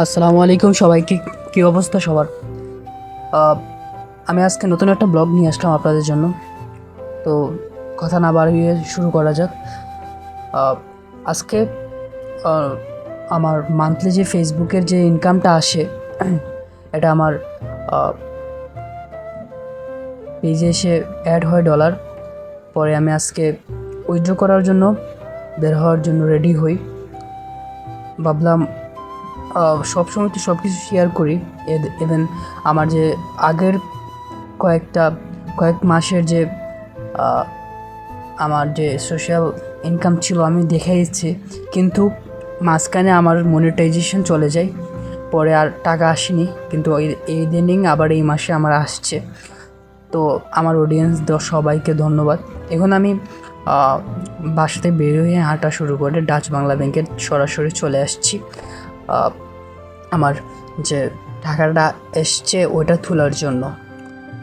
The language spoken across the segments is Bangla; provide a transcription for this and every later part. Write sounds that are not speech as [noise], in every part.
আসসালামু আলাইকুম সবাইকে। কী অবস্থা সবার? আমি আজকে নতুন একটা ব্লগ নিয়ে আসলাম আপনাদের জন্য। তো কথা না বাড়িয়ে শুরু করা যাক। আজকে আমার মান্থলি যে ফেসবুকের যে ইনকামটা আসে, এটা আমার পেজে এসে অ্যাড হয় ডলার পরে আমি আজকে উইথড্র করার জন্য, বের হওয়ার জন্য রেডি হই। ভাবলাম সবসময় তো সব কিছু শেয়ার করি ইভেন আমার যে আগের কয়েকটা, কয়েক মাসের যে আমার যে সোশ্যাল ইনকাম ছিল আমি দেখে দিচ্ছি কিন্তু মাঝখানে আমার মনিটাইজেশন চলে যায়। পরে আর টাকা আসেনি। কিন্তু এই এই দিনিং আবার এই মাসে আমার আসছে। তো আমার অডিয়েন্স সবাইকে ধন্যবাদ। এখন আমি বাসাতে বের হয়ে হাঁটা শুরু করে ডাচ বাংলা ব্যাংকে সরাসরি চলে আসছি। আমার যে টাকাটা এসছে ওটা তোলার জন্য।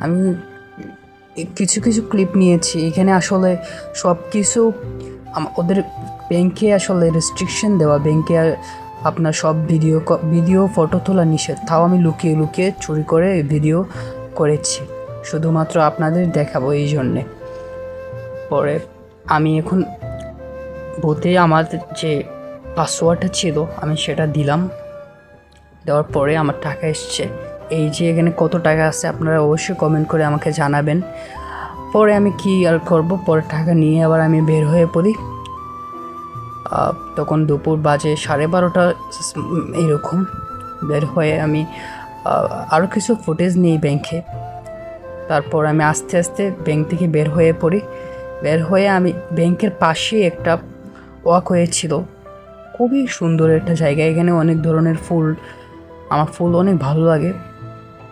আমি কিছু কিছু ক্লিপ নিয়েছি। এখানে আসলে সব কিছু ওদের ব্যাংকে আসলে রেস্ট্রিকশন দেওয়া। ব্যাংকে আপনার সব ভিডিও ভিডিও ফটো তোলা নিষেধ। তাও আমি লুকিয়ে লুকিয়ে চুরি করে ভিডিও করেছি। শুধুমাত্র আপনাদের দেখাবো এই জন্যে। পরে আমি এখন বলতে আমার যে পাসওয়ার্ডটা ছিল, আমি সেটা দিলাম। দেওয়ার পরে আমার টাকা এসছে। এই যে এখানে কত টাকা আছে আপনারা অবশ্যই কমেন্ট করে আমাকে জানাবেন। পরে আমি কি আর করব? পরে টাকা নিয়ে আবার আমি বের হয়ে পড়ি। তখন দুপুর বাজে সাড়ে বারোটা, এরকম। বের হয়ে আমি আরও কিছু ফুটেজ নিই ব্যাংকে তারপর আমি আস্তে আস্তে ব্যাংক থেকে বের হয়ে পড়ি। বের হয়ে আমি ব্যাংকের পাশে একটা ওয়াক হয়েছিল খুবই সুন্দর একটা জায়গা। এখানে অনেক ধরনের ফুল, আমার ফুল অনেক ভালো লাগে।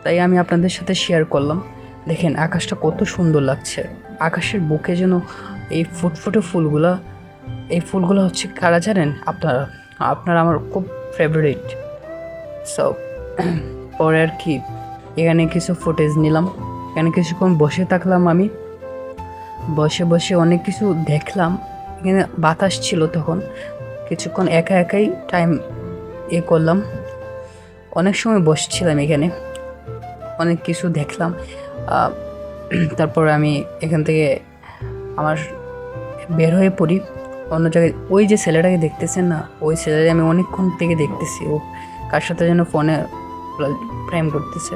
তাই আমি আপনাদের সাথে শেয়ার করলাম। দেখেন, আকাশটা কত সুন্দর লাগছে। আকাশের বুকে যেন এই ফুটফুটে ফুলগুলা, এই ফুলগুলো হচ্ছে কারা জানেন? আপনারা আপনারা আমার খুব ফেভারিট সো [clears throat] পরে আর কি, এখানে কিছু ফুটেজ নিলাম। এখানে কিছুক্ষণ বসে থাকলাম আমি। বসে বসে অনেক কিছু দেখলাম। এখানে বাতাস ছিল তখন। কিছুক্ষণ একা একাই টাইম এ করলাম। অনেক সময় বসছিলাম এখানে। অনেক কিছু দেখলাম। তারপর আমি এখান থেকে আমার বের হয়ে পড়ি। অন্য জায়গায় ওই যে ছেলেটাকে দেখতেছেন না, ওই ছেলেটাকে আমি অনেকক্ষণ থেকে দেখতেছি। ও কার সাথে যেন ফোনে প্রেম করতেছে।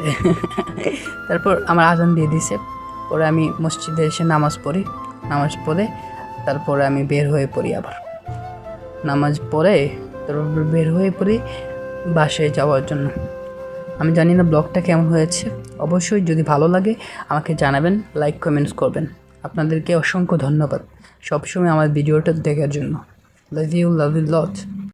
[laughs] তারপর আমার আজান দিয়ে দিছে। পরে আমি মসজিদে এসে নামাজ পড়ি। নামাজ পড়ে তারপরে আমি বের হয়ে পড়ি আবার। নামাজ পড়ে, তারপর বের হয়ে পড়ি বাসায় যাওয়ার জন্য। আমি জানি না ব্লগটা কেমন হয়েছে। অবশ্যই যদি ভালো লাগে, আমাকে জানাবেন লাইক কমেন্টস করবেন। আপনাদেরকে অসংখ্য ধন্যবাদ সবসময় আমার ভিডিওটা দেখার জন্য। Love you love you lot